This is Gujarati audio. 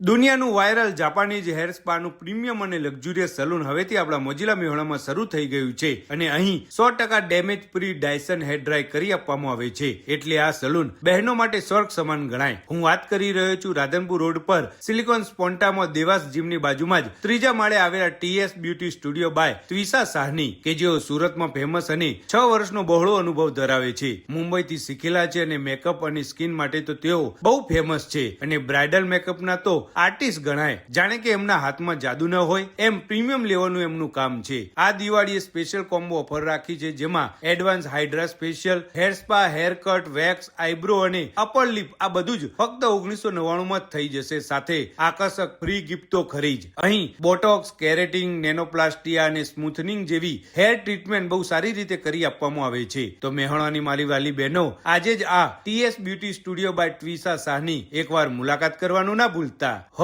દુનિયાનું વાયરલ જાપાનીઝ હેર સ્પાનું પ્રીમિયમ અને લક્ઝુરિયસ સલૂન હવેથી આપણા મોજીલા મેહોણામાં શરૂ થઈ ગયું છે અને અહીં સો ટકા damage free Dyson hair dry કરી આપવામાં આવે છે. એટલે આ સલૂન બહેનો માટે સ્વર્ગ સમાન ગણાય. હું વાત કરી રહ્યો છું રાધનપુર રોડ પર. સિલિકોન સ્પોન્ટામાં દેવાસ જીમની બાજુમાં જ ત્રીજા માળે આવેલા TS beauty studio by Twisha Sahni, કે જેઓ સુરતમાં ફેમસ અને છ વર્ષનો બહોળો અનુભવ ધરાવે છે. મુંબઈથી શીખેલા છે અને મેકઅપ અને સ્કિન માટે તો તેઓ બહુ ફેમસ છે. અને બ્રાઇડલ મેકઅપના તો આર્ટિસ્ટ ગણાય. જાણે કે એમના હાથમાં જાદુ ન હોય, એમ પ્રીમિયમ લેવાનું એમનું કામ છે. આ દિવાળીએ સ્પેશિયલ કોમ્બો ઓફર રાખી છે, જેમાં advance hydra special hair spa hair cut wax eyebrow અને અપર લિપ આ બધું જ ફક્ત ઓગણીસો નવ્વાણું માં થઈ જશે. સાથે આકર્ષક ફ્રી ગિફ્ટો ખરી જ. અહીં બોટોક્સ કેરેટિંગ નેનોપ્લાસ્ટિયા અને સ્મૂથનિંગ જેવી હેર ટ્રીટમેન્ટ બહુ સારી રીતે કરી આપવામાં આવે છે. તો મહેણાની મારી વાલી બહેનો, આજે જ આ TS beauty studio by Twisha Sahni એકવાર મુલાકાત કરવાનું ના ભૂલતા. હ